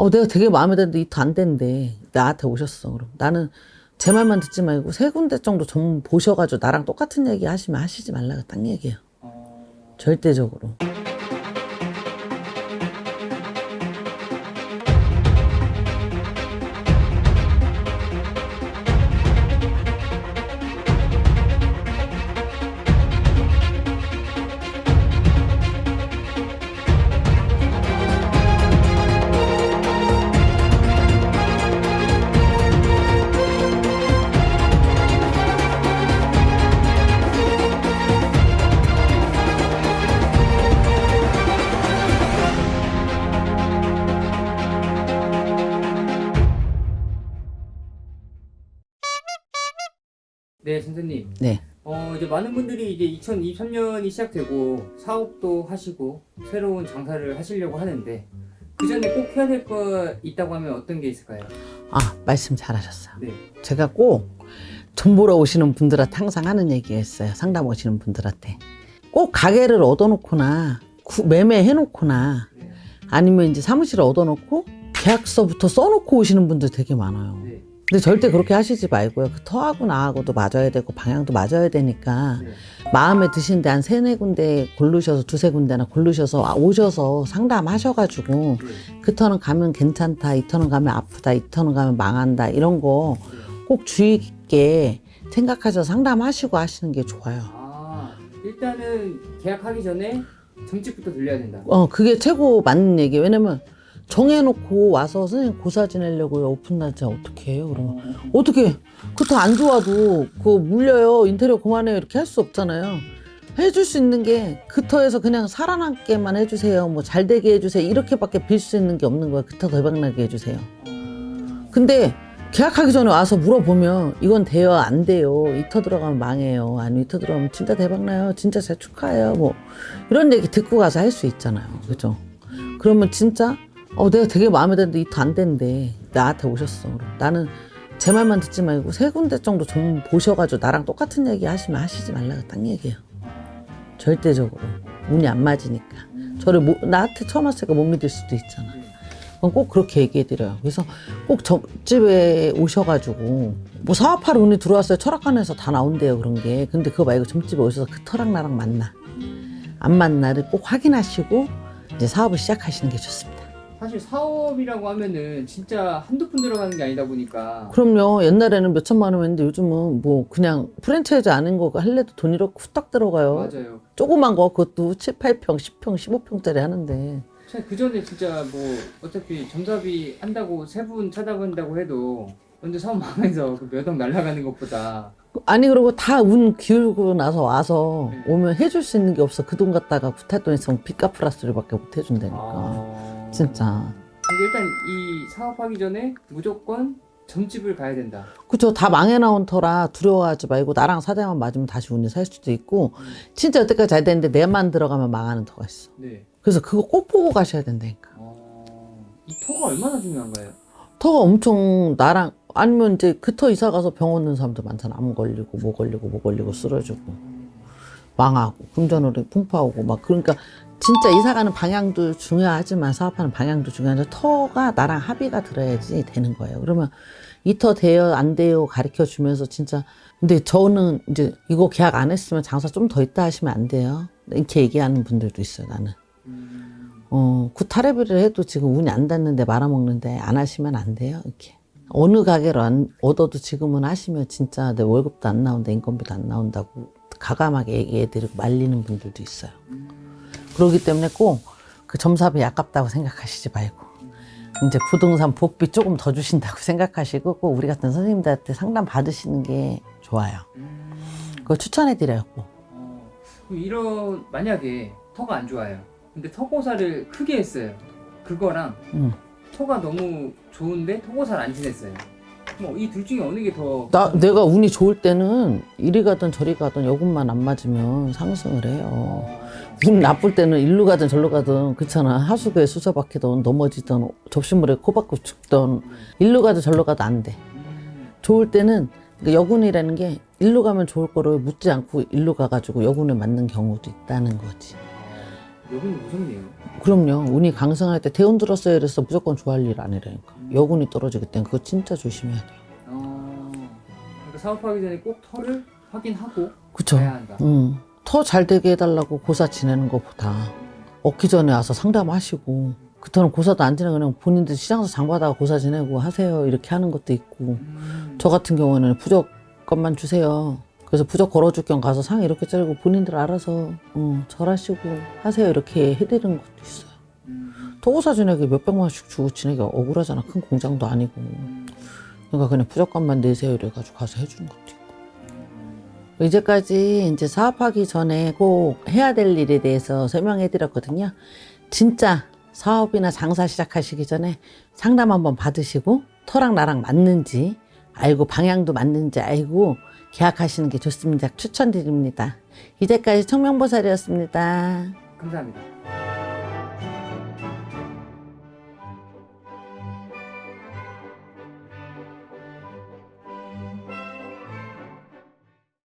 어, 내가 되게 마음에 드는데 이터 안 된대. 나한테 오셨어. 그럼 나는 제 말만 듣지 말고 세 군데 정도 좀 보셔가지고 나랑 똑같은 얘기 하시면 하시지 말라고 딱 얘기해요. 절대적으로. 네, 선생님. 네. 어, 이제 많은 분들이 이제 2023년이 시작되고 사업도 하시고 새로운 장사를 하시려고 하는데 그 전에 꼭 해야 될 거 있다고 하면 어떤 게 있을까요? 아, 말씀 잘하셨어요. 네. 제가 꼭돈 보러 오시는 분들한테 항상 하는 얘기가 있어요. 상담 오시는 분들한테. 꼭 가게를 얻어놓거나 구- 매매해놓거나 네. 아니면 이제 사무실을 얻어놓고 계약서부터 써놓고 오시는 분들 되게 많아요. 네. 근데 절대 그렇게 하시지 말고요. 그 터하고 나하고도 맞아야 되고 방향도 맞아야 되니까 네. 마음에 드시는데 한 세네 군데 고르셔서 두세 군데나 고르셔서 아, 오셔서 상담하셔가지고 네. 그 터는 가면 괜찮다, 이 터는 가면 아프다, 이 터는 가면 망한다 이런 거 꼭 주의 깊게 생각하셔서 상담하시고 하시는 게 좋아요. 아, 일단은 계약하기 전에 점집부터 들려야 된다. 어, 그게 최고 맞는 얘기예요. 왜냐면 정해놓고 와서 선생님 고사 지내려고요. 오픈 날짜 어떻게 해요? 그러면 어떻게 그것도 안 좋아도 그거 물려요. 인테리어 그만해요. 이렇게 할 수 없잖아요. 해줄 수 있는 게 그터에서 그냥 살아남게만 해주세요. 뭐 잘 되게 해주세요. 이렇게밖에 빌 수 있는 게 없는 거야. 그터 대박나게 해주세요. 근데 계약하기 전에 와서 물어보면 이건 돼요 안 돼요 이터 들어가면 망해요 아니 이터 들어가면 진짜 대박나요 진짜 제 축하해요 뭐 이런 얘기 듣고 가서 할 수 있잖아요 그죠 그러면 진짜 어 내가 되게 마음에 드는데 이터 안 된대 나한테 오셨어 그럼 나는 제 말만 듣지 말고 세 군데 정도 좀 보셔가지고 나랑 똑같은 얘기 하시면 하시지 말라고 딱 얘기해요 절대적으로 운이 안 맞으니까 저를 모- 나한테 처음 왔으니까 못 믿을 수도 있잖아 그건 꼭 그렇게 얘기해드려요. 그래서 꼭 점집에 오셔가지고 뭐 사업하러 운이 들어왔어요. 철학관에서 다 나온대요 그런 게. 근데 그거 말고 점집에 오셔서 그 터랑 나랑 만나. 안 만나를 꼭 확인하시고 이제 사업을 시작하시는 게 좋습니다. 사실 사업이라고 하면은 진짜 한두 푼 들어가는 게 아니다 보니까 그럼요. 옛날에는 몇 천만 원이었는데 요즘은 뭐 그냥 프랜차이즈 아닌 거 할래도 돈 이렇게 후딱 들어가요. 맞아요. 조그만 거 그것도 7, 8평, 10평, 15평짜리 하는데. 그 전에 진짜 뭐 어차피 점사비 한다고 세 분 찾아본다고 해도 먼저 사업 망해서 그 몇억 날라가는 것보다 아니 그리고 다 운 기울고 나서 와서 네. 오면 해줄 수 있는 게 없어 그 돈 갖다가 구탈돈 있으면 빚 갚으라 소리밖에 못 해준다니까 아... 진짜 일단 이 사업하기 전에 무조건 점집을 가야 된다. 그쵸 다 망해 나온 터라 두려워하지 말고 나랑 사대만 맞으면 다시 운이 살 수도 있고 음. 진짜 여태까지 잘 됐는데 내만 들어가면 망하는 터가 있어 네. 그래서 그거 꼭 보고 가셔야 된다니까 어... 이 터가 얼마나 중요한가요? 터가 엄청 나랑 아니면 이제 그 터 이사 가서 병원 넣는 사람도 많잖아 암 걸리고 뭐 걸리고 뭐 걸리고 쓰러지고 망하고 금전으로 풍파하고 막 그러니까 진짜 이사 가는 방향도 중요하지만 사업하는 방향도 중요한데 터가 나랑 합의가 들어야지 되는 거예요. 그러면 이 터 돼요 안 돼요 가르쳐 주면서 진짜 근데 저는 이제 이거 계약 안 했으면 장사 좀 더 있다 하시면 안 돼요. 이렇게 얘기하는 분들도 있어요. 나는 음... 어 구타레비를 해도 지금 운이 안 닿는데 말아먹는데 안 하시면 안 돼요. 이렇게 어느 가게로 안 얻어도 지금은 하시면 진짜 내 월급도 안 나온다 인건비도 안 나온다고 가감하게 얘기해드리고 말리는 분들도 있어요. 그렇기 때문에 꼭 그 점사비 아깝다고 생각하시지 말고 이제 부동산 복비 조금 더 주신다고 생각하시고 꼭 우리 같은 선생님들한테 상담 받으시는 게 좋아요. 음... 그걸 추천해 드려요. 꼭. 어... 그럼 이런 만약에 터가 안 좋아요. 근데 터고사를 크게 했어요. 그거랑 음. 터가 너무 좋은데 터고사를 안 지냈어요. 뭐 이 둘 중에 어느 게 더? 나 내가 운이 좋을 때는 이리 가든 저리 가든 여군만 안 맞으면 상승을 해요. 어... 운 나쁠 때는 일로 가든 절로 가든 그렇잖아 하수구에 수저박히든 넘어지든 접시물에 코 박고 죽든 일로 가든 절로 가도 안 돼. 음... 좋을 때는 그 여군이라는 게 일로 가면 좋을 거를 묻지 않고 일로 가가지고 여군에 맞는 경우도 있다는 거지. 여긴 무섭네요. 그럼요. 운이 강성할 때 대운 들었어요. 그래서 무조건 좋아할 일 아니라니까. 여운이 떨어지기 때문에 그거 진짜 조심해야 돼요. 어, 그러니까 사업하기 전에 꼭 터를 확인하고 그쵸? 가야 한다. 응. 더잘 되게 해달라고 고사 지내는 것보다 얻기 전에 와서 상담하시고 그때는 고사도 안 지내고 그냥 본인들 시장에서 장받아가 고사 지내고 하세요. 이렇게 하는 것도 있고 음, 저 같은 경우는 부적 것만 주세요. 그래서 부적 걸어줄 겸 가서 상 이렇게 자르고 본인들 알아서 어, 절하시고 하세요. 이렇게 해드리는 것도 있어요. 지내기 몇백만 원씩 주고 지내기 억울하잖아. 큰 공장도 아니고. 음, 그러니까 그냥 부적감만 내세요. 이래가지고 가서 해주는 것도 있고. 이제까지 이제 사업하기 전에 꼭 해야 될 일에 대해서 설명해 드렸거든요. 진짜 사업이나 장사 시작하시기 전에 상담 한번 받으시고 터랑 나랑 맞는지 알고 방향도 맞는지 알고 계약하시는 게 좋습니다. 추천드립니다. 이제까지 청명보살이었습니다. 감사합니다.